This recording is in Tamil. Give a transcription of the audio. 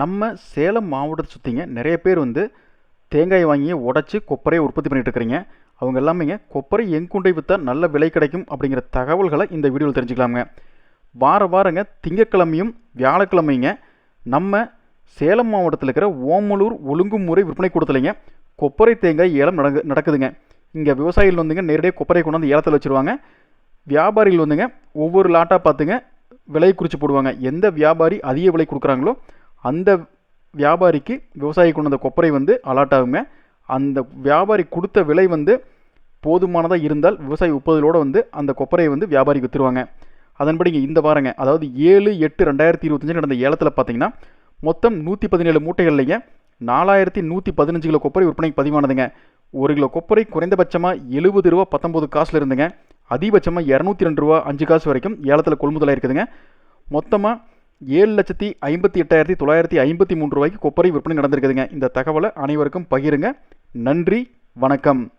நம்ம சேலம் மாவட்டத்தை சுற்றிங்க நிறைய பேர் வந்து தேங்காய் வாங்கி உடச்சி கொப்பரையை உற்பத்தி பண்ணிகிட்டு இருக்கிறீங்க. அவங்க எல்லாமேங்க கொப்பரை எங்குண்டை விற்றா நல்ல விலை கிடைக்கும் அப்படிங்கிற தகவல்களை இந்த வீடியோவில் தெரிஞ்சுக்கலாமுங்க. வார வாரங்க திங்கக்கிழமையும் வியாழக்கிழமைங்க நம்ம சேலம் மாவட்டத்தில் இருக்கிற ஓமலூர் ஒழுங்குமுறை விற்பனை கூடத்துலைங்க கொப்பரை தேங்காய் ஏலம் நடக்கு நடக்குதுங்க. இங்கே விவசாயிகள் வந்துங்க நேரடியாக கொப்பரை கொண்டாந்து ஏலத்தில் வச்சுருவாங்க. வியாபாரிகள் வந்துங்க ஒவ்வொரு லாட்டாக பார்த்துங்க விலை குறித்து போடுவாங்க. எந்த வியாபாரி அதிக விலை கொடுக்குறாங்களோ அந்த வியாபாரிக்கு விவசாயி கொண்டு வந்த கொப்பரை வந்து அலாட் ஆகுங்க. அந்த வியாபாரி கொடுத்த விலை வந்து போதுமானதாக இருந்தால் விவசாயி ஒப்புதலோடு வந்து அந்த கொப்பரையை வந்து வியாபாரிக்கு விற்றுருவாங்க அதன்படி இந்த வாரங்க அதாவது ஏழு எட்டு ரெண்டாயிரத்தி இருபத்தஞ்சு நடந்த ஏலத்தில் பார்த்தீங்கன்னா மொத்தம் நூற்றி பதினேழு மூட்டைகள்லைங்க நாலாயிரத்தி நூற்றி பதினஞ்சு கிலோ கொப்பரை விற்பனைக்கு பதிவானதுங்க. ஒரு கிலோ கொப்பரை குறைந்தபட்சமாக எழுபது ரூபா பத்தொம்போது காசில் இருந்துங்க. அதிகபட்சமாக இரநூத்தி ரெண்டு ரூபா அஞ்சு காசு வரைக்கும் ஏலத்தில் கொள்முதலாக இருக்குதுங்க மொத்தமாக ஏழு லட்சத்தி ஐம்பத்தி எட்டாயிரத்தி தொள்ளாயிரத்தி ஐம்பத்தி மூன்று ரூபாய்க்கு கொப்பரை விற்பனை நடந்திருக்குதுங்க. இந்த தகவலை அனைவருக்கும் பகிருங்க. நன்றி வணக்கம்.